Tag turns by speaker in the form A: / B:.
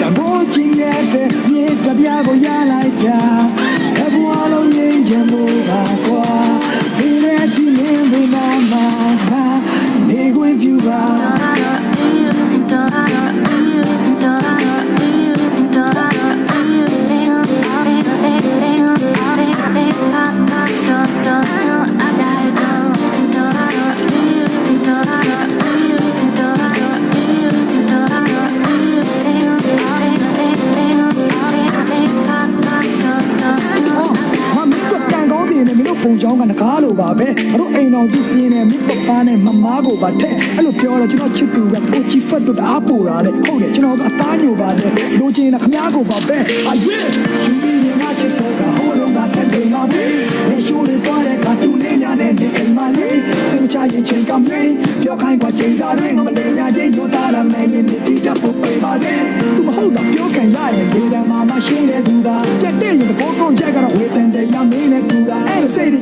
A: တဘောချင်းရဲ့မြေတပြားကိုရလိုက်တာ ပုံချောင်းကနကားလိုပါပဲမတို့အိမ်တော်ကြီးစင်းနေမင်းပပားနဲ့မမားကိုပါတဲ့အဲ့လိုပြောတော့ကျွန်တော်ချစ်သူကကိုချီဖတ်တို့တအားပူတာလေဟုတ်တယ်ကျွန်တော်ကအသားညိုပါတယ်လိုချင်တာခမားကိုပါပဲအာယေယူပြီးနေမှာချစ်စောကဟိုတော့ကတဲ့တယ်မှာပဲရေရှိုးလေးသွားတဲ့ကတူလေးညာနဲ့နေအိမ်မှာလေးစင်ချရင်ချင်းကမင်းပြောခိုင်းကချိန်စားတွေမလေးညာချင်းယူတာရမယ်ရင်ဒီတပ်ဖို့ပေးပါစေသူမဟုတ်တော့ပြောကန်ရရင်ဒီတမ်းမှာမရှိတဲ့သူက